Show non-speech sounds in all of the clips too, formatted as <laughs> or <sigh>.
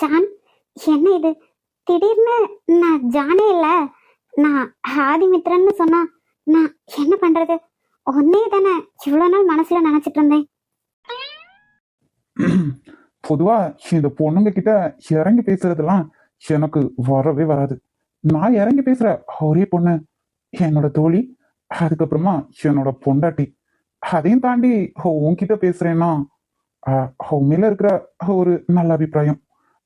John என்ன இது? திடீர்னு நான் ஜானே இல்லை. நான் ஆதிமித்ரன்னு சொன்னா நான் என்ன பண்றது? ஒன்னே தானே இவ்வளோ நாள் மனசுல நினைச்சிட்டு இருந்தேன். <clears throat> பொதுவா இந்த பொண்ணுங்க கிட்ட இறங்கி பேசுறதெல்லாம் எனக்கு வரவே வராது. நான் இறங்கி பேசுற ஒரே பொண்ணு என்னோட தோழி அதுக்கப்புறமா என்னோட பொண்டாட்டி. அதையும் தாண்டி உன்கிட்ட பேசுறேன்னா அஹ், மேல இருக்கிற ஒரு நல்ல அபிப்பிராயம்.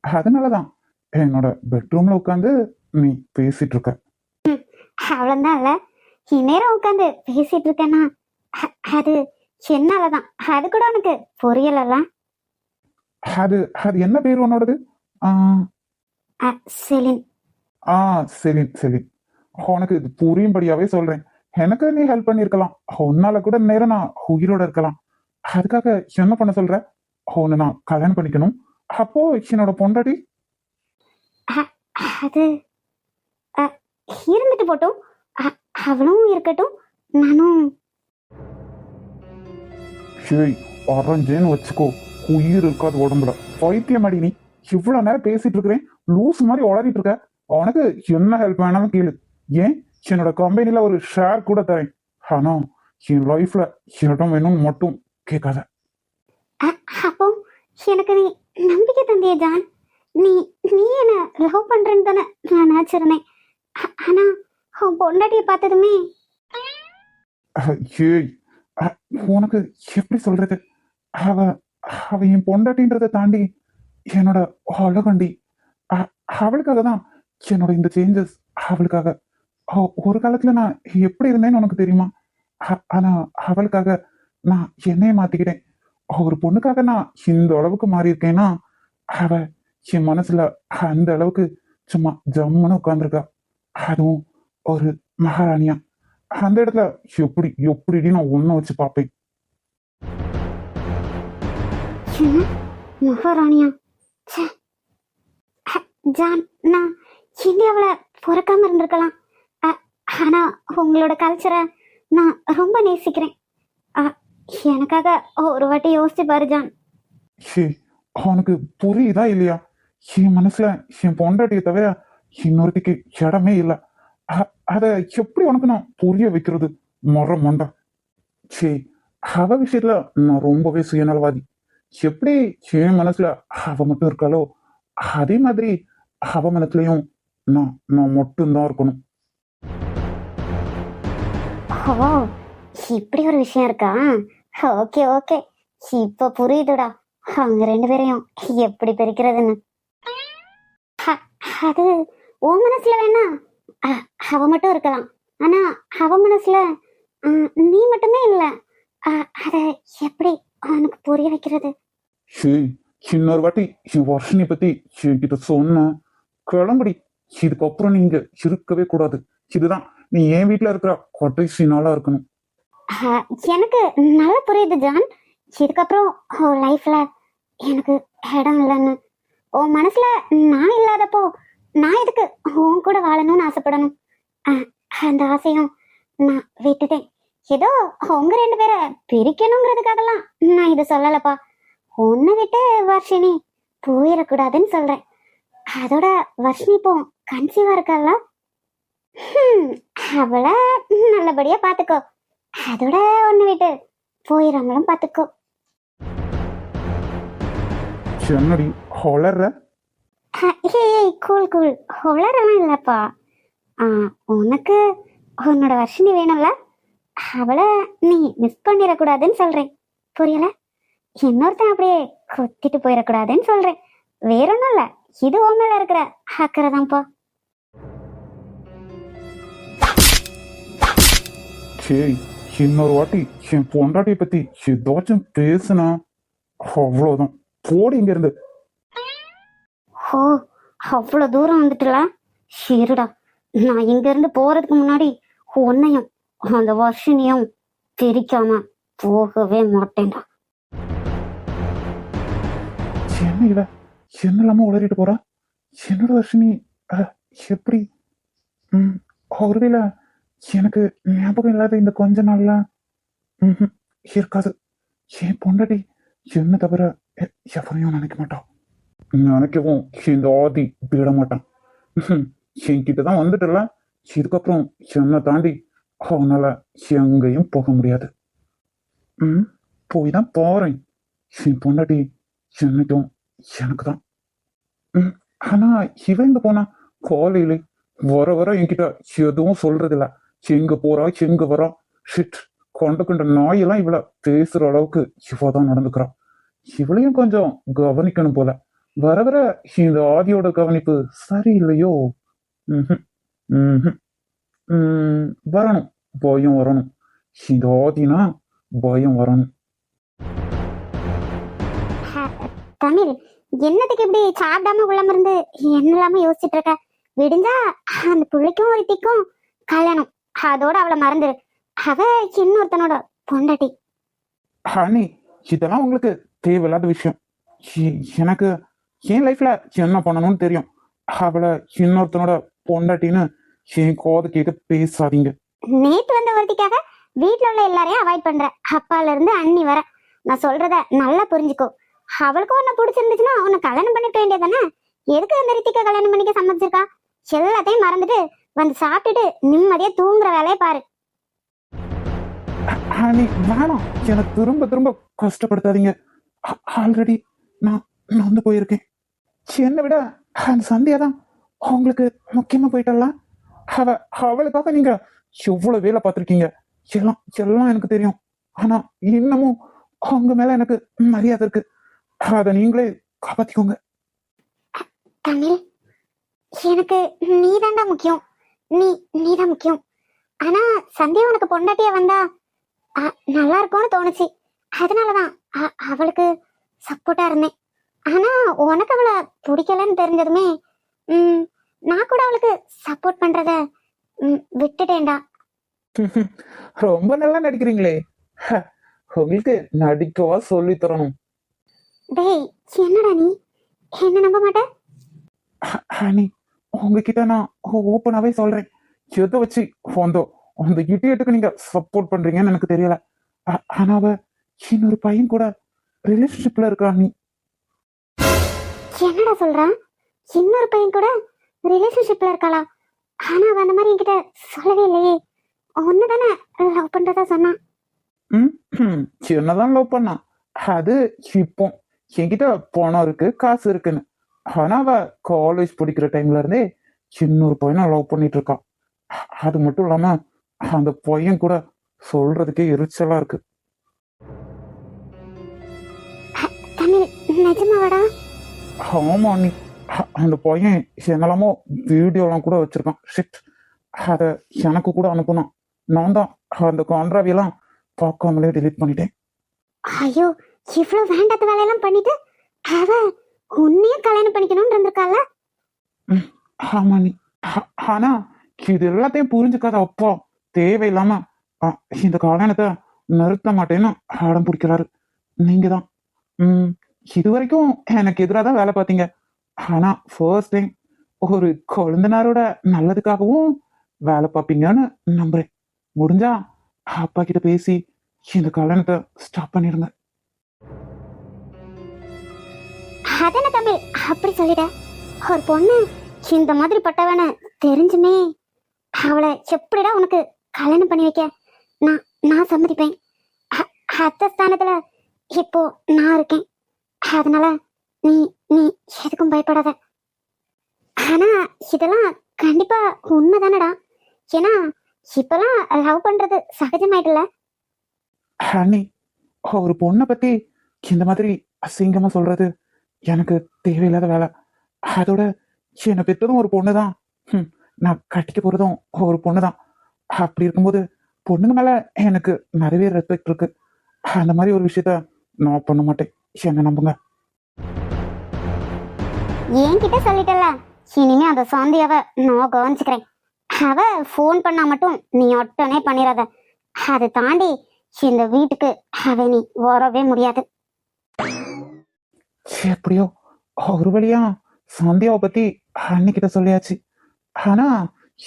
அதனாலதான் என்னோட பெட்ரூம்ல உட்காந்து நீ பேசிட்டு இருக்க அவ்வளோதான் இல்லை இந்நேரம் உட்காந்து பேசிட்டு இருக்கேன்னா அது என்னாலதான்? அது கூட உனக்கு புரியலல்ல? அது அது என்ன பேர் உன்னோடது? செலின். ஆ சரி சரி உனக்கு இது புரியும்படியாவே சொல்றேன். எனக்கு நீ ஹெல்ப் பண்ணிருக்கலாம் உன்னால கூட நேரம் நான் உயிரோட இருக்கலாம். அதுக்காக என்ன பண்ண சொல்ற? உன்னை நான் கல்யாணம் பண்ணிக்கணும். அப்போ என்னோட பொண்டாட்டி அது இருந்துட்டு போட்டும். அவளும் இருக்கட்டும். நானும். ஏய் அரைஞ்சேன்னு வச்சுக்கோ. உயிர் இருக்காது உடம்புல. பைத்தியம் அடி நீ. இவ்வளவு நேரம் பேசிட்டு இருக்கிறேன். லூஸ் மாதிரி உளறிட்டு இருக்க. உனக்கு என்ன ஹெல்ப் வேணாலும் கேளு. ஏன்? என்னோட கம்பெனில ஒரு ஷேர் கூட தரேன். ஆனா என் லைஃப்ல இடம் வேணும்னு மட்டும் கேட்காத. அப்போ எனக்கு நீ நம்பிக்கை தந்திய ஜான் நீ நீ என்ன லவ் பண்றேன்னு தானே நான் நினைச்சிருந்தேன். ஆனா உன் பொண்டாட்டியை பார்த்ததுமே அஹ், ஏய் உனக்கு எப்படி சொல்றது? அவ அவ என் பொண்டாட்டின்றதை தாண்டி என்னோட அழகண்டி அ- அவளுக்காக தான் என்னோட இந்த சேஞ்சஸ் அவளுக்காக. ஒரு காலத்துல நான் எப்படி இருந்தேன்னு உனக்கு தெரியுமா? ஆனா அவளுக்காக நான் என்னைய மாத்திக்கிட்டேன். ஒரு பொண்ணுக்காக நான் இந்த அளவுக்கு மாறி இருக்கேன்னா அவ என் மனசுல அந்த அளவுக்கு சும்மா ஜம்முன்னு உட்காந்துருக்கா அதுவும் ஒரு மகாராணியா. அந்த இடத்துல எப்படி எப்படி நான் ஒன்னும் வச்சு பார்ப்பேன்? மகாராணியா. ஜான் நான் இந்தியாவில் பிறக்காம இருந்திருக்கலாம். ஆனால் ஆனா உங்களோட கல்ச்சரை நான் ரொம்ப நேசிக்கிறேன். எனக்காக ஒரு வாட்டி யோசிச்சு பாரு ஜான். அவனுக்கு புரியுதா இல்லையா? என் மனசுல என் பொண்டாட்டியை தவிர இன்னொருத்திக்கு இடமே இல்லை. அதை எப்படி உனக்கு நான் புரிய வைக்கிறது? மொற மொண்டா. சே அவ விஷயத்துல நான் ரொம்பவே சுயநலவாதி. எப்படி என் மனசுல அவ மட்டும் இருக்காளோ அதே மாதிரி அவ மனசுலயும் நான் நான் மட்டும்தான் இருக்கணும். இப்படி ஒரு விஷயம் இருக்கா? Okay okay. இப்ப புரியுதுடா. அவங்க ரெண்டு பேரையும் எப்படி பிரிக்கிறதுன்னு. அது உன் மனசுல வேணா. அவ மட்டும் இருக்கலாம். ஆனா அவ மனசுல நீ மட்டுமே இல்ல. அத எப்படி அவனுக்கு புரிய வைக்கிறது? இன்னொரு வாட்டி என் வருஷனை பத்தி என்கிட்ட சொன்ன கிளம்படி. இதுக்கப்புறம் நீங்க இருக்கவே கூடாது. இதுதான் நீ என் வீட்டுல இருக்கிற கடைசி நாளா இருக்கணும். எனக்கு நல்லா புரியுது ஜான். இதுக்கப்புறம் உன் லைஃப்ல எனக்கு இடம் இல்லைன்னு. உன் மனசுல நான் இல்லாதப்போ நான் எதுக்கு உன் கூட வாழணும்னு ஆசைப்படணும்? அந்த ஆசையும் நான் விட்டுட்டேன். ஏதோ உங்க ரெண்டு பேரை பிரிக்கணுங்கிறதுக்காகலாம் நான் இதை சொல்லலப்பா. உன்னை விட்டு வர்ஷினி போயிடக்கூடாதுன்னு சொல்றேன். அதோட வர்ஷினி இப்போ கன்சீவா இருக்கால அவளை நல்லபடியா பாத்துக்கோ அதோட ஒண்ணு விட்டு போயிடாமலும் பாத்துக்கோ. என்னடி வளர்ற ஏய் கூல் கூல் உளறலாம் இல்லப்பா. ஆ, உனக்கு உன்னோட வர்ஷினி வேணும்ல? அவளை நீ மிஸ் பண்ணிடக்கூடாதுன்னு சொல்றேன். புரியல? இன்னொருத்தன் அப்படியே கொத்திட்டு போயிடக்கூடாதுன்னு சொல்றேன். வேற ஒன்றும் இல்லை. இது உன் இருக்கிற அக்கறை தான்ப்பா சரி இன்னொரு வாட்டி என் பொண்டாட்டியை பத்தி ஏதாச்சும் பேசுனா அவ்வளவுதான். போடி இங்க இருந்து ஓ அவ்வளோ தூரம் வந்துட்டுலாம் சரிடா நான் இங்கேருந்து போகிறதுக்கு முன்னாடி உன்னையும் அந்த வருஷனையும் பிரிக்காம போகவே மாட்டேன்டா. என்ன இவ என்ன இல்லாம உளறிட்டு போறா? என்னோட வருஷனி எப்படி? ம், ஒருவேளை எனக்கு ஞாபகம் இல்லாத இந்த கொஞ்ச நாள்ல இருக்காது. ஏன் பொண்டாட்டி என்ன தவிர எவரையும் நினைக்க மாட்டான் நினைக்கவும் இந்த ஆதி விட மாட்டான் என்கிட்ட தான் வந்துட்டல இதுக்கப்புறம் என்னை தாண்டி அவனால எங்கேயும் போக முடியாது. ம் போய் தான் போறேன். என் பொண்டாட்டி என்னைக்கும் எனக்கு தான். ம் ஆனா இவன் இங்க போனா? காலையில வர வர என்கிட்ட எதுவும் சொல்றதில்லை. எங்க போறா எங்க வரா. ஷிட் கொண்ட கொண்ட நாயெல்லாம் இவள பேசுற அளவுக்கு இவ தான் நடந்துக்கிறா. இவளையும் கொஞ்சம் கவனிக்கணும் போல. வர வர இந்த ஆதியோட கவனிப்பு சரியில்லையோ? உம் ம், வரணும். பயம் வரணும். இந்த ஆதினா பயம் வரணும். தமிழ் என்னத்துக்கு இப்படி சாப்பிடாம உள்ளம் இருந்து என்னெல்லாம யோசிச்சுட்டு இருக்க? விடிஞ்சா அந்த பிள்ளைக்கும் ஒருத்திக்கும் கல்யாணம் அதோட அவளை மறந்துரு. அவ இன்னொருத்தனோட பொண்டாட்டி. ஹனி இதெல்லாம் உங்களுக்கு தேவையில்லாத விஷயம். எனக்கு என் லைஃப்ல என்ன பண்ணணும்னு தெரியும். அவளை இன்னொருத்தனோட பொண்டாட்டின்னு என் கோத கேட்க பேசாதீங்க. நேத்து வந்த ஒருத்திக்காக வீட்ல உள்ள எல்லாரையும் அவாய்ட் பண்ற. அப்பால இருந்து அண்ணி வர. நான் சொல்றத நல்லா புரிஞ்சுக்கோ. அவளுக்கு உன்னை பிடிச்சிருந்துச்சுன்னா உன்னை கல்யாணம் பண்ணிக்க வேண்டியதானே எதுக்கு அந்த ரித்திக்க கல்யாணம் பண்ணிக்க சம்மதிச்சிருக்கா? எல்லாத்தையும் மறந்துட்டு வந்து சாப்பிட்டுட்டு நிம்மதியா தூங்குற வேலையை பாரு. ஹனி வேணாம். என்னை திரும்ப திரும்ப கஷ்டப்படுத்தாதீங்க. ஆல்ரெடி நான் வந்து போயிருக்கேன். என்னை விட அந்த சந்தியா தான் உங்களுக்கு முக்கியமா போயிட்டல அவ அவளுக்காக நீங்க எவ்வளவு வேலை பார்த்துருக்கீங்க? எல்லாம் எல்லாம் எனக்கு தெரியும். ஆனா இன்னமும் அவங்க மேல எனக்கு மரியாதை இருக்கு. அதை நீங்களே காப்பாத்திக்கோங்க. தமிழ் எனக்கு நீதான்டா முக்கியம். நீ நீதான் முக்கியம். ஆனா சந்தியா உனக்கு பொண்டாட்டியா வந்தா நல்லா இருக்கும்னு தோணுச்சு. அதனாலதான் அவளுக்கு சப்போர்ட்டா இருந்தேன். ஆனா உனக்கு அவளை பிடிக்கலன்னு தெரிஞ்சதுமே ம், நான் கூட அவளுக்கு சப்போர்ட் பண்றத விட்டுட்டேன்டா. <laughs> ரொம்ப நல்லா நடிக்கிறீங்களே. உங்களுக்கு நடிக்கவா சொல்லி தரணும். டேய் என்னடா நீ? என்ன நம்ப மாட்ட? ஹனி உங்ககிட்ட நான் ஓப்பனாவே சொல்றேன். எதை வச்சு வந்தோ அந்த இடியட்டுக்கு நீங்க சப்போர்ட் பண்றீங்கன்னு எனக்கு தெரியல. ஆனா அவ இன்னொரு பையன் கூட ரிலேஷன்ஷிப்ல இருக்கா நீ என்னடா சொல்றான் இன்னொரு பையன் கூட ரிலேஷன்ஷிப்ல இருக்காளா? ஆனா அவ அந்த மாதிரி என்கிட்ட சொல்லவே இல்லையே. ஒன்னு தானே லவ் பண்றதா சொன்னான் என்னதான் லவ் பண்ணா. அது இப்போ என்கிட்ட பணம் இருக்கு காசு இருக்குன்னு. ஆனா அவ காலேஜ் படிக்கிற டைம்ல இருந்தே இன்னொரு பையனை லவ் பண்ணிட்டு இருக்கா அது மட்டும் இல்லாம அந்த பையன் கூட சொல்றதுக்கே எரிச்சலா இருக்கு. ஆமா நீ அந்த பையன் என்னெல்லாமோ வீடியோலாம் கூட வச்சிருக்கான். ஷிட் அத எனக்கு கூட அனுப்புனான். நான் தான் அந்த கான்ட்ராவியெல்லாம் பார்க்காமலே delete பண்ணிட்டேன். ஐயோ இவ்வளவு வேண்டாத வேலையெல்லாம் பண்ணிட்டு அவ உன்னையே கல்யாணம் பண்ணிக்கணும்னு இருந்திருக்கால ஆமா நீ. ஆனா இது எல்லாத்தையும் புரிஞ்சுக்காத அப்பா. தேவையில்லாம இந்த கல்யாணத்தை நிறுத்த மாட்டேன்னு அடம் பிடிக்கிறாரு. நீங்க தான் இதுவரைக்கும் இது வரைக்கும் எனக்கு எதிராக தான் வேலை பார்த்தீங்க. ஆனா ஃபர்ஸ்ட் டைம் ஒரு கொழுந்தனாரோட நல்லதுக்காகவும் வேலை பார்ப்பீங்கன்னு நம்புறேன். முடிஞ்சா அப்பா கிட்ட பேசி இந்த கல்யாணத்தை ஸ்டாப் பண்ணிடுங்க. அதன தம்பி அப்படி சொல்லிட ஒரு பொண்ணு இந்த மாதிரி பட்டவன தெரிஞ்சுமே அவளை எப்படிடா உனக்கு கல்யாணம் பண்ணி வைக்க? நான் நான் சம்மதிப்பேன். அ- ஸ்தானத்துல இப்போ நான் இருக்கேன். அதனால நீ நீ எதுக்கும் பயப்படாத. ஆனா இதெல்லாம் கண்டிப்பா உண்மைதானடா. ஏன்னா இப்பெல்லாம் லவ் பண்றது சகஜமாயிட்டுல ஹனி ஒரு பொண்ணை பத்தி இந்த மாதிரி அசிங்கமா சொல்றது எனக்கு தேவையில்லாத வேலை. அதோட என்னை பெற்றதும் ஒரு பொண்ணு தான் நான் கட்டிக்க போறதும் ஒரு பொண்ணு தான் அப்படி இருக்கும்போது பொண்ணுங்க மேல எனக்கு நிறைய ரெஸ்பெக்ட் இருக்கு. அந்த மாதிரி ஒரு விஷயத்த நான் பண்ண மாட்டேன். என்ன நம்புங்க. என்கிட்ட சொல்லிட்டல இனிமே அந்த சாந்தியாவ நான் கவனிச்சுக்கிறேன். அவ ஃபோன் பண்ணா மட்டும் நீ ஒட்டனே பண்ணிடாத அதை தாண்டி இந்த வீட்டுக்கு அவ நீ வரவே முடியாது. எப்படியோ? ஒரு வழியா சந்தியாவை பத்தி அன்னைக்கிட்ட சொல்லியாச்சு. ஆனா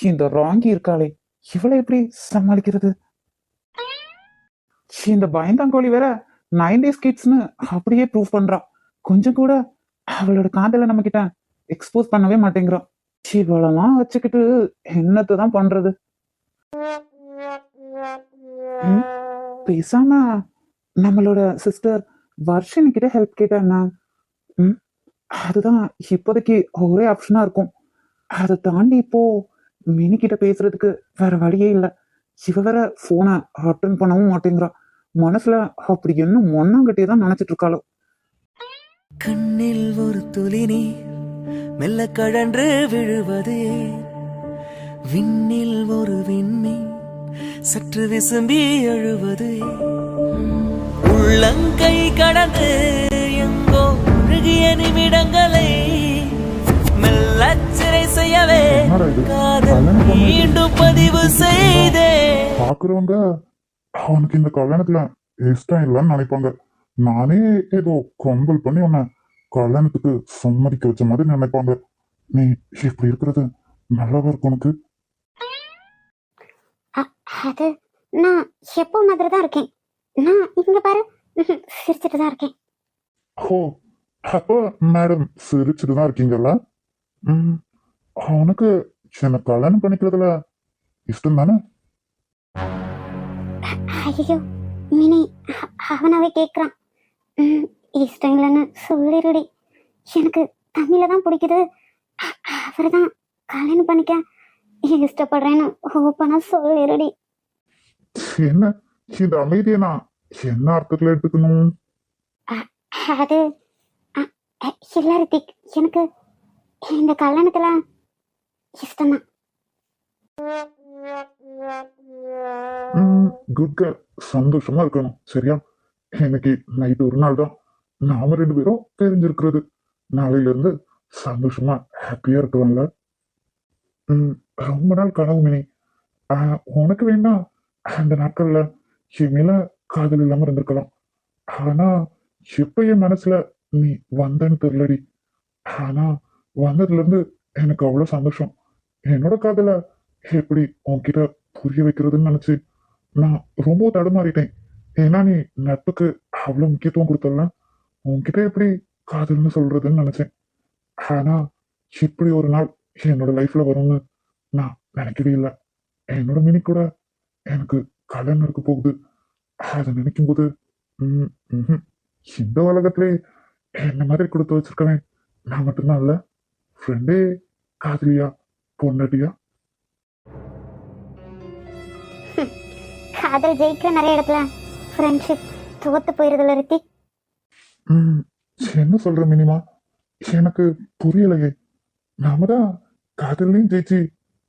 இந்த ராங்கி இருக்காளே இவளை எப்படி சமாளிக்கிறது? இந்த பயந்தாங்கோழி வேற நைன்டிஸ் கிட்ஸ்னு அப்படியே ப்ரூவ் பண்றா. கொஞ்சம் கூட அவளோட காதலை நம்ம கிட்ட எக்ஸ்போஸ் பண்ணவே மாட்டேங்கிறோம் இவளெல்லாம் வச்சுக்கிட்டு என்னத்தை தான் பண்றது பேசாம நம்மளோட சிஸ்டர் வர்ஷினி கிட்ட ஹெல்ப் கேட்டா என்ன? அதுதான் இப்போதைக்கு ஒரே ஆப்ஷனா இருக்கும். அதை தாண்டி இப்போ மினி கிட்ட பேசுறதுக்கு வேற வழியே இல்லை. இவ வேற போனை அட்டன் பண்ணவும் மாட்டேங்கிறா. மனசுல அப்படி என்ன மொன்னாங்கட்டியே தான் நினைச்சிட்டு இருக்காளோ. கண்ணில் ஒரு துளி நீர் மெல்ல கழன்று விழுவது. விண்ணில் ஒரு விண்மீன் சற்று விசும்பி எழுவது. உள்ளங்கை கடந்து நிமிடங்களை மெல்லச் சிறை செய்யவே? காதல் மீண்டும் பதிவு செய்தே. பாக்குறவங்க அவனுக்கு இந்த கல்யாணத்துல இஷ்டம் இல்லைன்னு நினைப்பாங்க. நானே ஏதோ கம்பல் பண்ணி உன்னை கல்யாணத்துக்கு சம்மதிக்க வச்ச மாதிரி நினைப்பாங்க. நீ இப்படி இருக்கிறது நல்லாவா இருக்கு உனக்கு? அது நான் எப்போ மாதிரி தான் இருக்கேன்? நான் இங்க பாரு. சிரிச்சிட்டு தான் இருக்கேன். ஓ அப்போ மேடம் சிரிச்சுட்டு தான் இருக்கீங்கல்ல? ம் அவனுக்கு என்னை கல்யாணம் பண்ணிக்கிறதுல இஷ்டம் தானே ஐயோ மினி அவனாவே கேட்குறான் இஷ்டம் இல்லைன்னு சொல்லிடுடி எனக்கு தமிழ தான் பிடிக்குது. அவரை தான் கல்யாணம் பண்ணிக்க இஷ்டப்படுறேன்னு ஓப்பனாக சொல்லிடுடி என்ன இந்த அமைதியை நான் என்ன அர்த்தத்துல எடுத்துக்கணும்? அது இல்ல ரித்திக் எனக்கு இந்த கல்யாணத்துல இஷ்டம்தான். குட் கேர்ள் சந்தோஷமா இருக்கணும் சரியா? இன்னைக்கு நைட் ஒரு நாள் தான். நாம ரெண்டு பேரும் தெரிஞ்சிருக்கிறது. நாளையில இருந்து சந்தோஷமா ஹாப்பியா இருக்கலாம்ல. ரொம்ப நாள் கனவு மினி. ஆஹ், உனக்கு வேணா அந்த நாட்கள்ல என் மேல காதல் இல்லாம இருந்திருக்கலாம். ஆனா இப்ப என் மனசுல நீ வந்தேன்னு தெரியலடி. ஆனா வந்ததுல இருந்து எனக்கு அவ்வளவு சந்தோஷம். என்னோட காதல எப்படி உன்கிட்ட புரிய வைக்கிறதுன்னு நினைச்சு நான் ரொம்ப தடுமாறிட்டேன். ஏன்னா நீ நட்புக்கு அவ்வளவு முக்கியத்துவம் கொடுத்தல உன்கிட்ட எப்படி காதல்னு சொல்றதுன்னு நினைச்சேன். ஆனா இப்படி ஒரு நாள் என்னோட லைஃப்ல வரும்னு நான் நினைக்கவே இல்லை. என்னோட மினி கூட எனக்கு கல்யாணம் இருக்க போகுது. அதை நினைக்கும் போது இந்த உலகத்திலே என்ன மாதிரி கொடுத்து வச்சிருக்கவேன்? நான் மட்டும்தான் இல்ல. ஃப்ரெண்டே காதலியா பொண்டாட்டியா? காதல் ஜெயிக்கிற நிறைய இடத்துல ஃப்ரெண்ட்ஷிப் தோத்து போயிருதுல ரித்திக் ம், என்ன சொல்ற மினிமா? எனக்கு புரியலையே. நாம தான் காதல்லையும் ஜெயிச்சு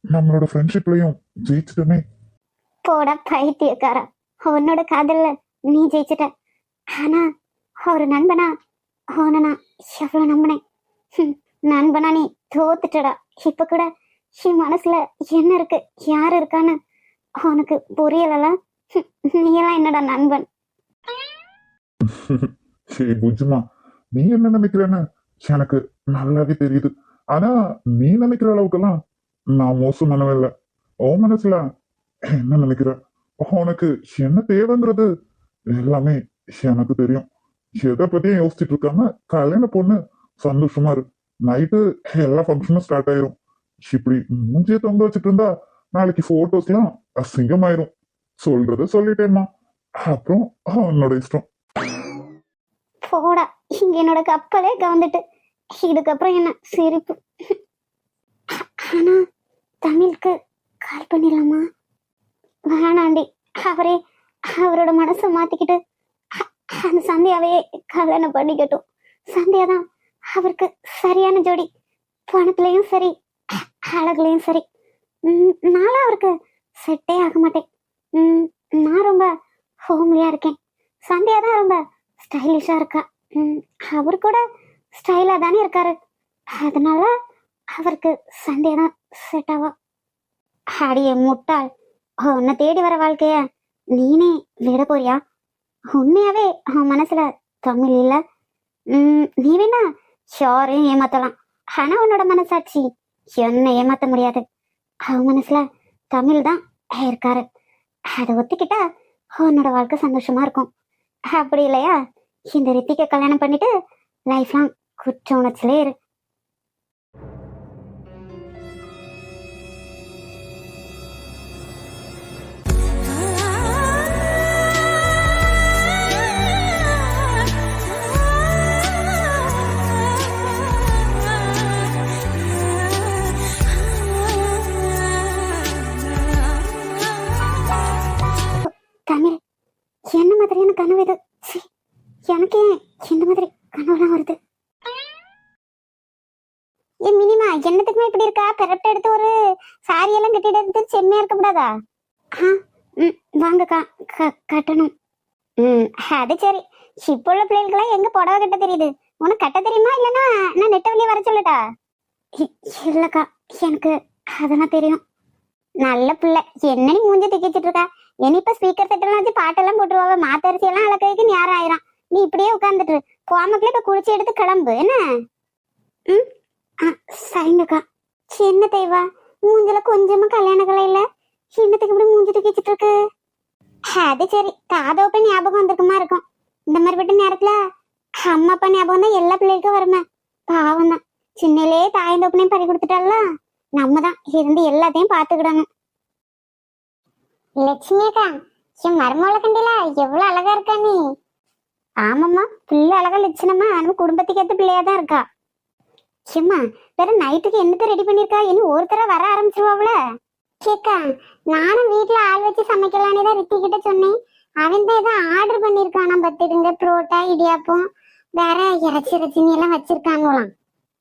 நம்மளோட ஃப்ரெண்ட்ஷிப்லயும் ஜெயிச்சிட்டோமே. போடா பைத்தியக்காரா. உன்னோட காதல்ல நீ ஜெயிச்சிட்ட. ஆனா ஒரு நண்பனா அவனை நான் எவ்வளவு நம்பினேன். நண்பனா நீ தோத்துட்டடா. இப்ப கூட என் மனசுல என்ன இருக்கு யார் இருக்கான்னு அவனுக்கு புரியலல. நீயெல்லாம் நீ எல்லாம் என்னடா நண்பன்? <laughs> சரி புஜ்ஜுமா நீ என்ன நினைக்கிறேன்னு எனக்கு நல்லாவே தெரியுது. ஆனா நீ நினைக்கிற அளவுக்கெல்லாம் நான் மோசமானவன் இல்ல. ஓ மனசுல என்ன நினைக்கிற? உனக்கு என்ன தேவைங்கிறது எல்லாமே எனக்கு தெரியும். எதை பத்தியும் யோசிச்சுட்டு இருக்காம கல்யாண பொண்ணு சந்தோஷமா இரு. நைட்டு எல்லா ஃபங்க்ஷனும் ஸ்டார்ட் ஆயிரும். இப்படி மூஞ்சிய தொங்க வச்சுட்டு இருந்தா நாளைக்கு போட்டோஸ்லாம் அசிங்கமாயிரும். சொல்றத சொல்லிட்டேம்மா. அப்புறம் அவனோட இஷ்டம். போடா. இங்க என்னோட கப்பலே கவர்ந்துட்டு இதுக்கப்புறம் என்ன? சிரிப்பு. ஆனா தமிழுக்கு கால் பண்ணிடலாமா? வேணாண்டி. அவரே அவரோட மனசை மாத்திக்கிட்டு அந்த சந்தியாவே கல்யாணம் பண்ணிக்கட்டும். சந்தியா தான் அவருக்கு சரியான ஜோடி. பணத்துலயும் சரி அழகுலையும் அழகுலயும் சரி நானும் அவருக்கு செட்டே ஆக மாட்டேன். நான் ரொம்ப ஹோம்லியா இருக்கேன். சந்தியா தான் ரொம்ப ஸ்டைலிஷா இருக்கா. அவர் கூட ஸ்டைலா தானே இருக்காரு. அதனால அவருக்கு சண்டே தான் செட் ஆவா. அடியே முட்டாள். உன்னை தேடி வர வாழ்க்கைய நீனே விட போறியா? உண்மையாவே அவன் மனசுல தமிழ் இல்ல. உம் நீ வேணா ஷோரையும் ஏமாத்தலாம். ஆனா உன்னோட மனசாட்சி என்ன ஏமாத்த முடியாது. அவன் மனசுல தமிழ் தான் இருக்காரு. அதை ஒத்துக்கிட்டா உன்னோட வாழ்க்கை சந்தோஷமா இருக்கும். அப்படி இல்லையா? இந்த ரித்திக்க கல்யாணம் பண்ணிட்டு லைஃப் லாங் குற்ற உணர்ச்சியிலே இரு. என்ன கனவு இது. எனக்கு ஏன் இந்த மாதிரி கனவுலாம் வருது. ஏ மினிமா என்னத்துக்குமே இப்படி இருக்கா? கரெக்ட் எடுத்து ஒரு சாரி எல்லாம் கட்டிட்டு எடுத்து செம்மையா இருக்க கூடாதா? ஆ ம் வாங்கக்கா க- கட்டணும். ம் அது சரி. இப்போ உள்ள பிள்ளைகளுக்கெல்லாம் எங்க புடவை கட்ட தெரியுது? உனக்கு கட்ட தெரியுமா? இல்லைன்னா நான் நெட்ட வெளியே வர சொல்லட்டா? இ- இல்லக்கா எனக்கு அதெல்லாம் தெரியும். நல்ல பிள்ளை. என்ன நீ மூஞ்ச தூக்கி இருக்கா? இனி இப்ப ஸ்பீக்கர் செட்டெல்லாம் வச்சு பாட்டெல்லாம் போட்டுருவாங்க. மாத்தரிசி எல்லாம் அளக்கிறதுக்கு நேரம் ஆயிரும் நீ இப்படியே உட்காந்துட்டு கோமக்குள்ள இப்ப குளிச்சு எடுத்து கிளம்பு. என்ன? ம்? ஆ சரிங்கக்கா. சின்ன தெய்வா? மூஞ்சில கொஞ்சமா கல்யாண கலை இல்ல? என்னத்துக்கு இப்படி மூஞ்சி தூக்கிச்சிட்டு இருக்கு அது சரி. காதோப்ப ஞாபகம் வந்திருக்குமா இருக்கும். இந்த மாதிரி விட்ட நேரத்துல அம்மா அப்பா ஞாபகம் தான் எல்லா பிள்ளைகளுக்கும் வருமே. பாவம் தான் சின்னலே தாயந்தோப்பனையும் பறி கொடுத்துட்டால நம்ம தான் இருந்து எல்லாத்தையும் பாத்துக்கிடணும் லட்சுமி அக்கா என் மருமகளை கண்டில எவ்வளவு அழகா இருக்கா நீ? ஆமாம்மா பிள்ளை அழகா லட்சணமா. நம்ம குடும்பத்துக்கு ஏத்த பிள்ளையா தான் இருக்கா. சும்மா வேற நைட்டுக்கு என்னத்த ரெடி பண்ணிருக்கா? இனி ஒருத்தர வர ஆரம்பிச்சிருவாவுல கேக்கா நானும் வீட்டுல ஆள் வச்சு சமைக்கலான்னு தான் ரித்தி கிட்ட சொன்னேன். அவன் தான் ஏதோ ஆர்டர் பண்ணிருக்கானா பத்துடுங்க புரோட்டா இடியாப்பம். வேற இறைச்சி இறச்சினி எல்லாம் வச்சிருக்காங்களாம்.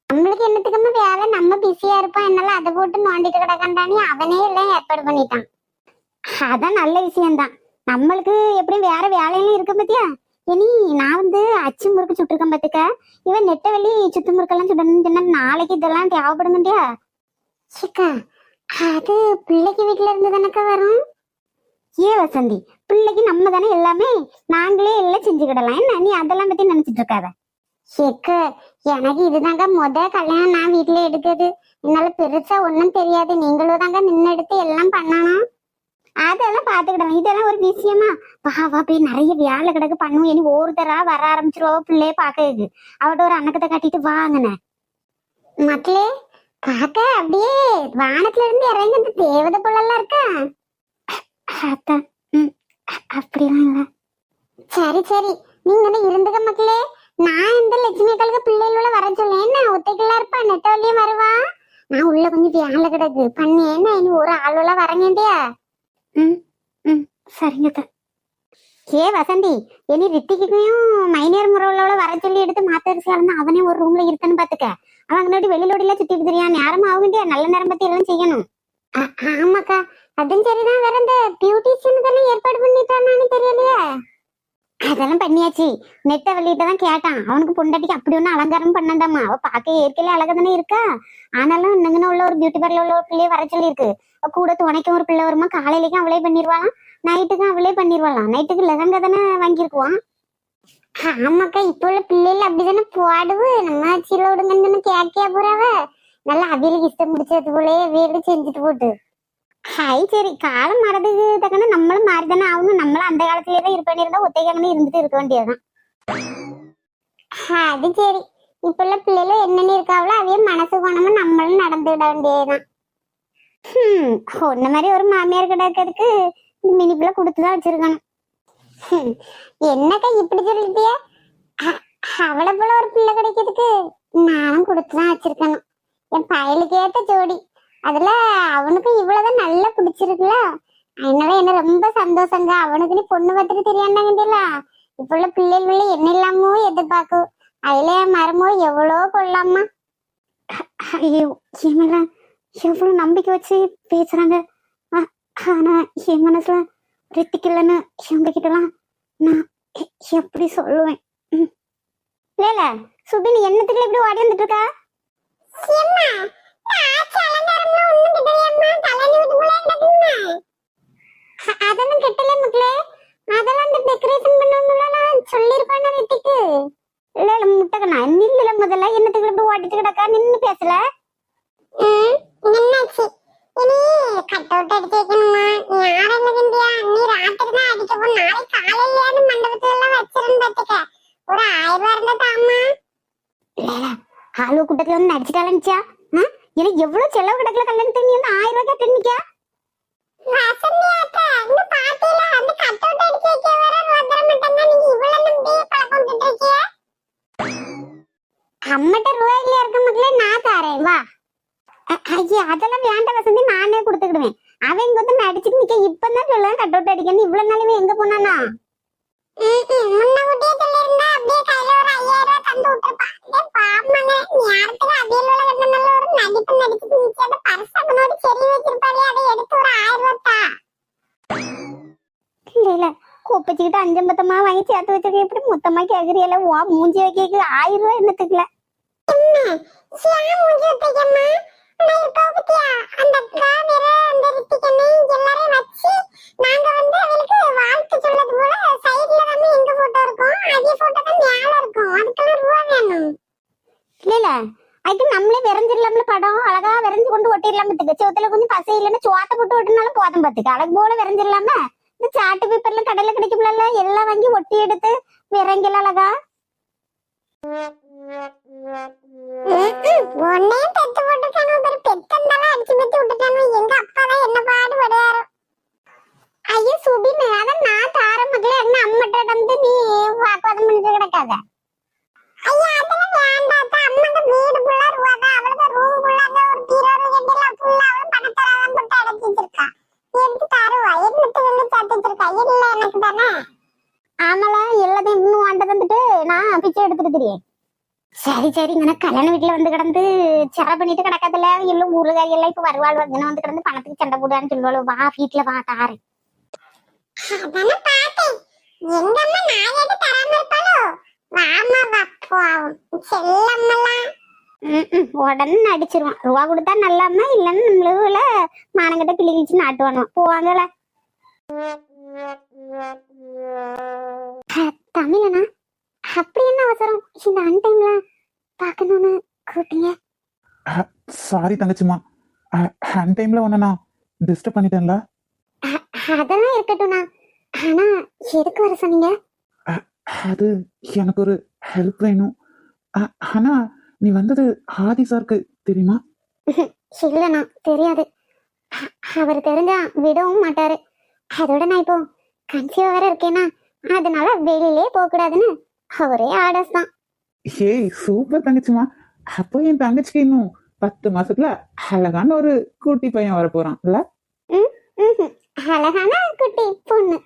நம்மளுக்கு என்னத்துக்குமே வேலை? நம்ம பிஸியா இருப்போம். என்னால அதை போட்டு நோண்டிட்டு கிடக்கண்டானே அவனே எல்லாம் ஏற்பாடு பண்ணிட்டான். அதான் நல்ல விஷயம்தான். நம்மளுக்கு எப்படியும் வேற வேலையெல்லாம் இருக்க பத்தியா? இனி நான் வந்து அச்சு முறுக்கு சுட்டிருக்கேன் பாத்துக்க. இவன் நெட்ட வெளி சுத்து முறுக்கெல்லாம் சுடணும் நாளைக்கு இதெல்லாம் தேவைப்படுங்க இல்லையா? சிக்கா அது பிள்ளைக்கு வீட்டுல இருந்து தானக்கா வரும்? ஏ வசந்தி பிள்ளைக்கு நம்ம தானே எல்லாமே? நாங்களே எல்லாம் செஞ்சுக்கிடலாம். என்ன? நீ அதெல்லாம் பத்தி நினைச்சிட்டு இருக்காத. சிக்க எனக்கு இதுதாங்க முத கல்யாணம் நான் வீட்டுல எடுக்குது என்னால பெருசா ஒண்ணும் தெரியாது. நீங்களும் தாங்க நின்று எடுத்து எல்லாம் பண்ணணும். அதெல்லாம் பாத்துக்கிடலாம். இதெல்லாம் ஒரு விஷயமா? பாவா போய் நிறைய வேலை கிடக்கு. பண்ணுவோம். இனி ஒருத்தரா வர ஆரம்பிச்சிருவா பிள்ளைய பாக்குறது அவட்ட ஒரு அணக்கத்தை கட்டிட்டு வாங்கின மக்களே காக்க அப்படியே வானத்துல இருந்து இறங்கி இந்த தேவதை புள்ளெல்லாம் இருக்கா? அத்தா ம், அப்படிலாம் இல்ல. சரி சரி. நீங்க என்ன இருந்துக்க மக்களே. நான் இந்த லட்சுமி அக்காளுக்கு பிள்ளைகளோட வர சொல்லேன். என்ன ஒத்தைக்கெல்லாம் இருப்பா? நெட்டவழியும் வருவா? நான் உள்ள கொஞ்சம் வேலை கிடக்கு. பண்ணேன்னா இனி ஒரு ஆளோலாம் வரங்கண்டியா? ம் ம் சரிங்க ஏ வசந்தி இனி ரித்திகையும் மைனியர் முறைகளோட வர சொல்லி எடுத்து மாத்தரிசி அளந்து அவனே ஒரு ரூம்ல இருக்கான்னு பாத்துக்க. அவன் அங்கனாடி வெளியிலோடிலாம் சுத்திட்டு தெரியா? யாரும் ஆகுண்டியா நல்ல நேரம் பத்தி எல்லாம் செய்யணும். ஆ- ஆமாக்கா. அதுவும் சரிதான். வேற இந்த பியூட்டிஷியனுக்கு தானே ஏற்பாடு பண்ணிட்டானான்னு தெரியலையே. அதெல்லாம் பண்ணியாச்சு. நெட்ட வெளியிட்ட தான் கேட்டான். அவனுக்கு பொண்டாட்டிக்கு அப்படி ஒன்றும் அலங்காரம் பண்ணண்டாமா? அவ பார்க்க ஏற்கனவே அழகா தானே இருக்கா? ஆனாலும் இன்னங்கன்னு உள்ள ஒரு பியூட்டி பார்லர் உள்ள ஒரு பிள்ளைய வர சொல்லியிருக்கு. கூட துணைக்கும் ஒரு பிள்ளை வருமா? காலையிலேக்கும் அவளே பண்ணிடுவாளாம் நைட்டுக்கும் அவளே பண்ணிடுவாளாம் நைட்டுக்கு லெஹங்கா தானே வாங்கியிருக்குவான்? ஆமாக்கா இப்போ உள்ள பிள்ளைகள் அப்படிதானே போடுவு நம்ம சில விடுங்கன்னு கேட்கியா போறாவ. நல்லா அவியலுக்கு இஷ்டம் பிடிச்சது போலயே வீடு செஞ்சுட்டு போட்டு. ஹை சரி காலம் மாறதுக்கு தக்கன நம்மளும் மாறிதானே ஆகணும். நம்மளும் அந்த காலத்திலே தான் இருப்பேன் இருந்தா ஒத்தைக்காங்கன்னு இருந்துட்டு இருக்க வேண்டியதுதான். அது சரி இப்ப உள்ள பிள்ளைகள் என்னென்ன இருக்காவளோ அதே மனசு கோணமா நம்மளும் நடந்து விட வேண்டியதுதான். ஹம் ஒன்ன மாதிரி ஒரு மாமியார் கிடக்கிறதுக்கு மினி பிள்ளை கொடுத்துதான் வச்சிருக்கணும். என்னக்கா இப்படி சொல்லிட்டிய? அவளை போல ஒரு பிள்ளை கிடைக்கிறதுக்கு நானும் கொடுத்துதான் வச்சிருக்கணும். என் பயலுக்கு ஏத்த ஜோடி. அதுல அவனுக்கும் இவ்வளவுதான் நல்லா பிடிச்சிருக்குல்ல? அதனால என்ன ரொம்ப சந்தோஷங்க. அவனுக்கு நீ பொண்ணு பார்த்துட்டு தெரியாண்டாங்கல்ல இப்ப உள்ள பிள்ளைகள் என்ன இல்லாமோ எதிர்பார்க்கும். அதுல என் மரமோ எவ்வளோ கொள்ளாமா? ஐயோ இவங்கெல்லாம் எவ்வளவு நம்பிக்கை வச்சு பேசுறாங்க. ஆனா என் மனசுல ரித்திக் இல்லைன்னு இவங்க கிட்டலாம் நான் எப்படி சொல்லுவேன்? ம். லேல சுபின் என்னத்துக்குள்ள என்னத்துக்கு இப்படி ஓடி வந்துட்டு இருக்கா? அதெல்லாம் கெட்டல மக்களே. அதெல்லாம் அந்த டெக்கரேஷன் பண்ணணும்லாம் சொல்லிருப்பானே ரித்திக்கு இல்ல இல்ல முட்டக்கண்ணா நில்லுல முதல்ல. என்னத்துக்கு இப்படி ஓடிட்டு கிடக்கா? நின்னு பேசல. நின்னாச்சு. இனி கட் அவுட் அடிச்சு வைக்கணுமா? யார் என்ன கண்டியா? நீ ராத்திரி தான் அடிக்க போ. நாளைக்கு காலையிலயாவது மண்டபத்துல எல்லாம் வச்சிருந்து பாத்துக்க. ஒரு ஆயிரம் ரூபாய் இருந்தா தாமா இல்ல கூட்டத்துல வந்து நடிச்சிட்டாலனுச்சா எனக்கு எவ்வளவு செலவு கிடக்கல கல்யாணத்துக்கு நீ வந்து ஆயிரம் ரூபாய் கேட்டு நிக்கா அம்மட்ட ரூபாயில இருக்க மக்களே நான் தாரேன். வா. ஐயா அதெல்லாம் வேண்டாம் வசந்தி நானே கொடுத்துக்கிடுவேன். அவன் வந்து நடிச்சிட்டு நிக்க. இப்பதான் சொல்லலாம் கட் அவுட் அடிக்கணும் இவ்வளவு நாள் இவன் எங்க போனானா? இல்ல கூப்பிச்சுக்கிட்டு அஞ்சம்பத்தமா வாங்கி சேர்த்து வச்சிருக்க எப்படி மொத்தமா கேக்குறீல வா மூஞ்சி வைக்க ஆயிரம் ரூபாய் என்னத்துக்குல அந்த காவிர அந்த ரித்திகனை எல்லாரையும் வச்சு நாங்க வந்து அவளுக்கு வாழ்த்து சொல்லது போல சைடுல வந்து எங்க போட்டோ இருக்கும் அதே போட்டோ தான் மேல இருக்கும் அதுக்கெல்லாம் ரூபா வேணும் இல்ல இல்ல அதுக்கு நம்மளே விரைஞ்சிடலாம்ல படம் அழகா விரைஞ்சு கொண்டு ஒட்டிடலாம் பத்துக்கு செவத்துல கொஞ்சம் பசை இல்லைன்னு சுவாத்த போட்டு ஒட்டினாலும் போதும் பத்துக்கு அழகு போல விரைஞ்சிடலாம இந்த சாட்டு பேப்பர்ல கடையில கிடைக்கும்ல எல்லாம் வாங்கி ஒட்டி எடுத்து விரைங்கல அழகா ஒன்னே பெத்து போட்டுட்டானு ஒரு பெத்தந்தாலும் அடிச்சு பெத்து விட்டுட்டானு எங்க அப்பா தான் என்ன பாடுபடுவாரு ஐயோ சுபின் அதான் நான் தார மகளே என்ன அம்மட்ட வந்து நீ வாக்குவாதம் பண்ணிட்டு கிடக்காத ஐயா அதெல்லாம் வேண்டாம் அம்மங்க வீடு ஃபுல்லா ரூபாதா அவளுக்கு ரூம் ஃபுல்லா ஒரு பீரோ கட்டில ஃபுல்லா அவளும் பணத்தெல்லாம் போட்டு அடைச்சி வச்சிருக்கா எடுத்து தருவா என்னத்துக்கு வந்து சேர்த்து வச்சிருக்கா இல்ல எனக்கு தானே ஆமலா எல்லாத்தையும் இன்னும் வாண்ட வந்துட்டு நான் பிச்சை எடுத்துட்டு தெரியும் சரி சரி இங்கே கல்யாண வீட்டுல வந்து கிடந்து செர பண்ணிட்டு கிடக்காதுல எல்லாம் ஊறுகாய் எல்லாம் இப்ப வருவாள் வந்து வந்து கிடந்து பணத்துக்கு சண்டை போடுவான்னு சொல்லுவாள் வா வீட்டுல வா தாரு அதானே பார்த்தேன் எங்க அம்மா நான் எது தராம இருப்பாளோ? வாமா வப்போம் செல்லம்மெல்லாம் உடனே அடிச்சிருவான் ரூபா கொடுத்தா நல்லாம இல்லைன்னு நம்மளுல மானங்கிட்ட கிளி கிழிச்சு நாட்டுவானோ போவாங்கல்ல? தமிழனா? அப்படி என்ன அவசரம்? இந்த அன் டைம்ல பார்க்கணும்னு கூட்டிங்க சாரி தங்கச்சிமா ஹேண்ட் டைம்ல ஒன்று நான் டிஸ்டர்ப் பண்ணிட்டேன்ல. அதெல்லாம் இருக்கட்டும்ண்ணா ஆனா எதுக்கு வர சொன்னீங்க? அது எனக்கு ஒரு ஹெல்ப் வேணும். ஆனா நீ வந்தது ஆதி சாருக்கு தெரியுமா? இல்லைண்ணா தெரியாது. அவர் தெரிஞ்சா விடவும் மாட்டாரு. அதோட நான் இப்போ கன்சீவ் வேற இருக்கேனா? அதனால வெளியிலே போக கூடாதுன்னு அவரே ஆர்டர்ஸ் தான். ஏய் சூப்பர் தங்கச்சிமா. அப்போ என் தங்கச்சிக்கு இன்னும் பத்து மாசத்துல அழகான ஒரு குட்டி பையன் வர போறான் இல்ல ம்ஹும். அழகான குட்டி பொண்ணு.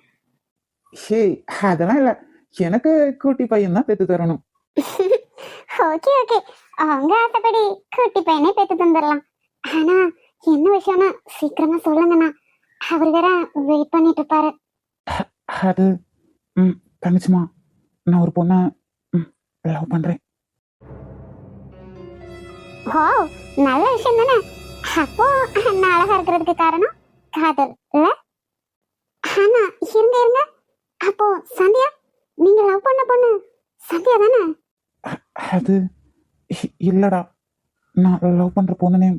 ஏய் அதெல்லாம் இல்ல. எனக்கு குட்டி பையன் தான் பெத்து தரணும். <laughs> Okay okay. அவங்க ஆசைப்படி குட்டி பையனே பெற்று தந்துடலாம் ஆனா என்ன விஷயம்னா சீக்கிரமா சொல்லுங்கண்ணா. அவர் வேற வெயிட் பண்ணிட்டு இருப்பாரு. அது ம் தங்கச்சிமா நான் ஒரு பொண்ணை லவ் பண்றேன். ஓ நல்ல விஷயம் தானே. அப்போ நான் அழகா இருக்கிறதுக்கு காரணம் காதல் இல்ல? ஆனா இருங்க இருங்க அப்போ சந்தியா நீங்க லவ் பண்ண பொண்ணு சந்தியா தானே? அது இல்லடா. நான் லவ் பண்ற பொண்ணு நேம்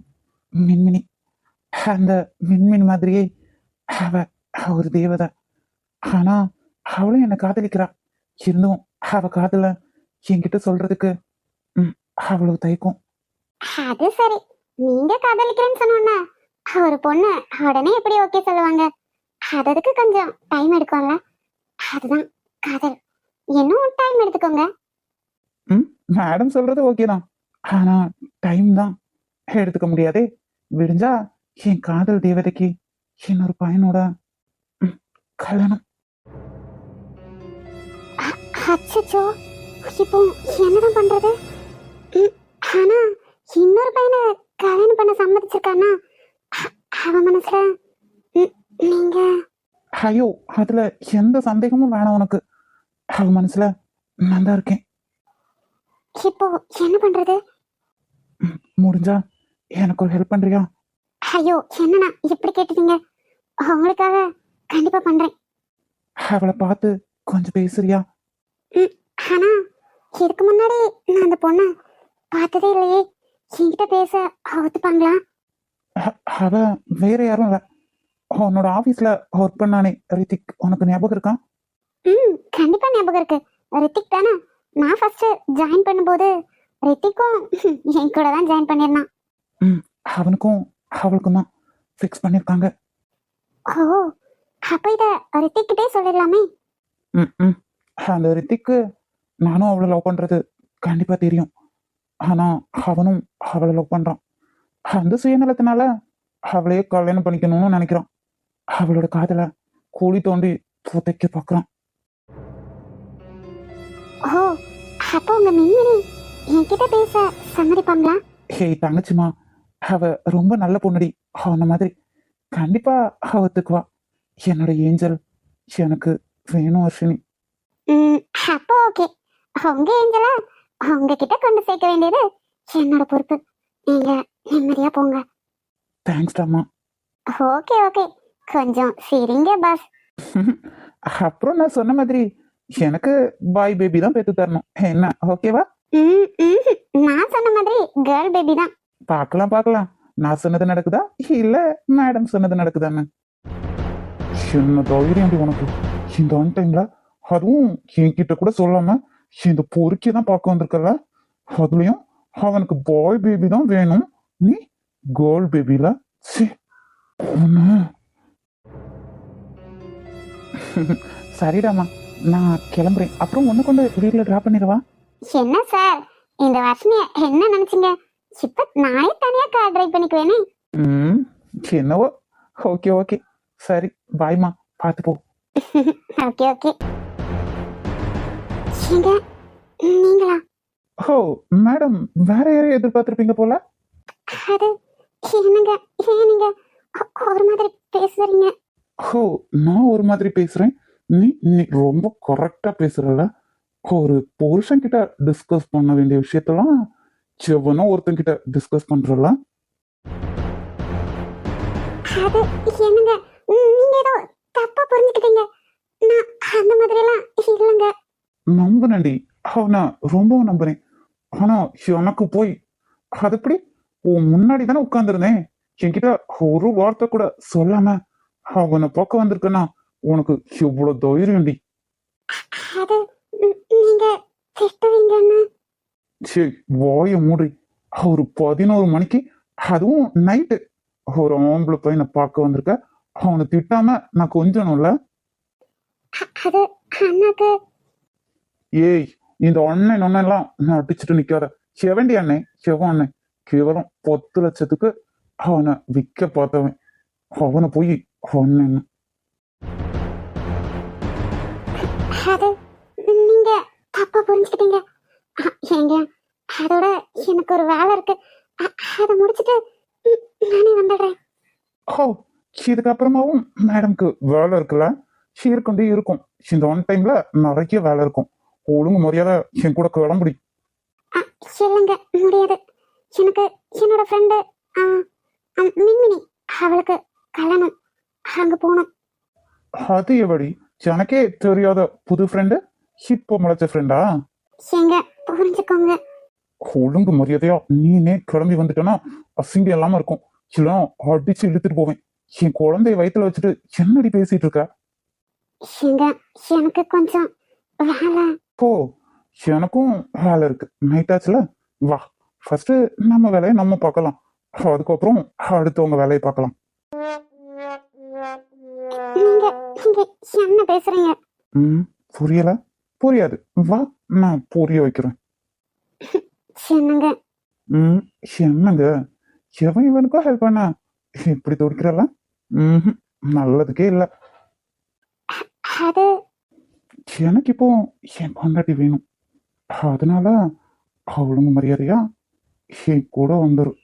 மின்மினி. அந்த மின்மினி மாதிரியே அவ ஒரு தேவதை. ஆனா அவளும் என்னை காதலிக்கிறா. இருந்தும் அவ காதல என்கிட்ட சொல்றதுக்கு அவ்வளவு தயக்கம். அது சரி. நீங்க காதலிக்கிறேன்னு சொன்னோன்னா ஒரு பொண்ணு உடனே எப்படி ஓகே சொல்லுவாங்க? அதுக்கு கொஞ்சம் டைம் எடுக்கும்ல? அதுதான் காதல் இன்னும் டைம் எடுத்துக்கோங்க? மேடம் சொல்றது ஓகே தான். ஆனா டைம் தான் எடுத்துக்க முடியாதே. விடிஞ்சா என் காதல் தேவதைக்கு இன்னொரு பையனோட ம், கல்யாணம். அச்சச்சோ. இப்போ என்னதான் பண்றது? ம், ஆனா இன்னொரு பையனை கல்யாணம் பண்ண சம்மதிச்சிருக்கானா அவன் மனசுல ம், நீங்க? ஐயோ அதுல எந்த சந்தேகமும் வேணாம் உனக்கு. அவ மனசுல நான் தான் இருக்கேன். இப்போ என்ன பண்றது? முடிஞ்சா எனக்கு ஒரு ஹெல்ப் பண்றியா? ஐயோ என்னண்ணா இப்படி கேட்டுட்டீங்க? உங்களுக்காக கண்டிப்பா பண்றேன். அவளை பார்த்து கொஞ்சம் பேசுறியா? ஆனா இதுக்கு முன்னாடி நான் அந்த பொண்ணை பார்த்ததே இல்லையே. என்கிட்ட பேச ஒத்துப்பாங்களா? அவ வேற யாரும் இல்ல. உன்னோட ஆபீஸ்ல ஒர்க் பண்ணானே ரித்திக். உனக்கு ஞாபகம் இருக்கா? ம் கண்டிப்பா ஞாபகம் இருக்கு. ரித்திக் தானே? நான் ஃபர்ஸ்ட் ஜாயின் பண்ணும்போது ரித்திக்கும் என் கூட தான் ஜாயின் பண்ணிருந்தான் அவனுக்கும் அவளுக்கும் தான் ஃபிக்ஸ் பண்ணியிருக்காங்க. ஓ அப்ப இத ரித்திக் கிட்டே சொல்லிடலாமே? ம் ம். அந்த ரித்திக்கு நானும் அவளை லவ் பண்ணுறது கண்டிப்பாக தெரியும். ஆனால் அவனும் அவளை லவ் பண்ணுறான் அந்த சுயநலத்தினால அவளையே கல்யாணம் பண்ணிக்கணும்னு நினைக்கிறான். அவளோட காதலை கூலி தோண்டி புதைக்க பார்க்குறான். ஓ அப்போ உங்க மின்மினி என்கிட்ட பேச சம்மதிப்பாங்களா? ஹேய் தங்கச்சிமா அவ ரொம்ப நல்ல பொண்ணுடி. அவன மாதிரி கண்டிப்பா அவ ஒத்துக்குவா. என்னோட ஏஞ்சல் எனக்கு வேணும் அர்ஷினி. ம், அப்போ ஓகே. உங்க ஏஞ்சலா உங்ககிட்ட கொண்டு சேர்க்க வேண்டியது என்னோட பொறுப்பு. நீங்க நிம்மதியா போங்க. தேங்க்ஸ்டாம்மா ஓகே ஓகே. கொஞ்சம் சிரிங்க பாஸ் <laughs> அப்புறம் நான் சொன்ன மாதிரி எனக்கு பாய் பேபி தான் பெத்து தரணும். என்ன ஓகேவா நான் சொன்ன மாதிரி கேர்ள் பேபி தான். பார்க்கலாம் பார்க்கலாம். நான் சொன்னது நடக்குதா? இல்ல மேடம் சொன்னது நடக்குதான்னு. என்ன தைரியம் அப்படி உனக்கு? இந்த ஒன் டைம்ல அதுவும் என்கிட்ட கூட சொல்லாம இந்த பொறுக்கி தான் பார்க்க வந்திருக்கல அதுலயும் அவனுக்கு பாய் பேபி தான் வேணும். நீ கேர்ள் பேபில சி ஒண்ணு <laughs> சரிடாமா நான் கிளம்புறேன். அப்புறம் ஒண்ணு கொண்டு வீட்டுல டிராப் பண்ணிடவா? என்ன சார்? இந்த வருஷம் என்ன நினைச்சீங்க? இப்ப நானே தனியா கார் டிரைவ் பண்ணிக்குவேனே. ம் என்னவோ. Okay okay. சரி பாய்மா பார்த்து போ. <laughs> Okay okay. ஏங்க நீங்களா? ஓ மேடம் வேற யாரையும் எதிர்பார்த்திருப்பீங்க போல? அது என்னங்க ஏன் நீங்க ஒரு மாதிரி பேசுறீங்க? ஓ நான் ஒரு மாதிரி பேசுறேன். நீ நீ ரொம்ப கரெக்டா பேசுறல ஒரு புருஷன் கிட்ட டிஸ்கஸ் பண்ண வேண்டிய விஷயத்தெல்லாம் செவனோ ஒருத்தன் கிட்ட டிஸ்கஸ் பண்றல அது என்னங்க? நீங்க ஏதோ தப்பா புரிஞ்சுக்கிட்டீங்க. நான் அந்த மாதிரி எல்லாம் இல்லைங்க. நம்பினடி அவனை ரொம்பவும் நம்புறேன் ஆனா எனக்கு போய் அது எப்படி உன் முன்னாடி தானே உட்கார்ந்துருந்தேன். என்கிட்ட ஒரு வார்த்தை கூட சொல்லாம அவனை பார்க்க வந்திருக்கேன்னா உனக்கு இவ்வளவு தைரியம்டி அது ம், நீங்க திட்டுவீங்கன்னு. சே வாய மூடி. ஒரு பதினோரு மணிக்கு அதுவும் நைட்டு ஒரு ஆம்பளை பையனை பார்க்க வந்திருக்க. அவனை திட்டாம நான் கொஞ்சணும்ல? ஏய் இந்த அண்ணன் ஒன்னெல்லாம் நான் அடிச்சுட்டு நிக்காத. செவண்டி அண்ணன் செவன் அண்ணன் கேவலம் பத்து லட்சத்துக்கு அவனை விற்க பார்த்தவன். அவனை போய் அண்ணன் அது நீங்க தப்பா புரிஞ்சுக்கிட்டீங்க. ஏங்க அதோட எனக்கு ஒரு வேலை இருக்கு. அதை முடிச்சிட்டு நானே வந்துடுறேன். ஓ இதுக்கப்புறமாவும் மேடம்க்கு வேலை இருக்குல்ல? இருக்கொண்டே இருக்கும். இந்த ஒன் டைம்ல நிறைய வேலை இருக்கும். ஒழுங்கு மரியாதை என் கூட கிளம்புடி. இல்லைங்க முடியாது. எனக்கு என்னோட ஃப்ரெண்டு மின்மினி அவளுக்கு கல்யாணம். அங்க போகணும் அது எப்படி? எனக்கே தெரியாத புது ஃப்ரெண்டு இப்போ முளைச்ச ஃப்ரெண்டா ஏங்க புரிஞ்சுக்கோங்க. ஒழுங்கு மரியாதையா நீனே கிளம்பி வந்துட்டேன்னா அசிங்கம் இல்லாம இருக்கும். இல்லைன்னா அடிச்சு இழுத்துட்டு போவேன். என் குழந்தைய வயித்துல வச்சுட்டு என்னடி பேசிட்டு இருக்க? ஏங்க எனக்கு கொஞ்சம் வேலை. போ எனக்கும் வேலை இருக்கு. நைட் ஆச்சுல? வா. ஃபர்ஸ்ட் நம்ம வேலையை நம்ம பார்க்கலாம். அதுக்கப்புறம் அடுத்தவங்க வேலையை பார்க்கலாம். நீங்க என்ன பேசுறீங்க? ம் புரியல. புரியாது. வா நான் புரிய வைக்கிறேன். என்னங்க? ம் என்னங்க? எவன் இவனுக்கும் ஹெல்ப் பண்ண? இப்படி துடிக்கிறல்ல? ம் நல்லதுக்கே இல்லை. அது? எனக்கு இப்போ என் பொண்டாட்டி வேணும். அதனால அவளுங்க மரியாதையா என் கூட வந்துடும்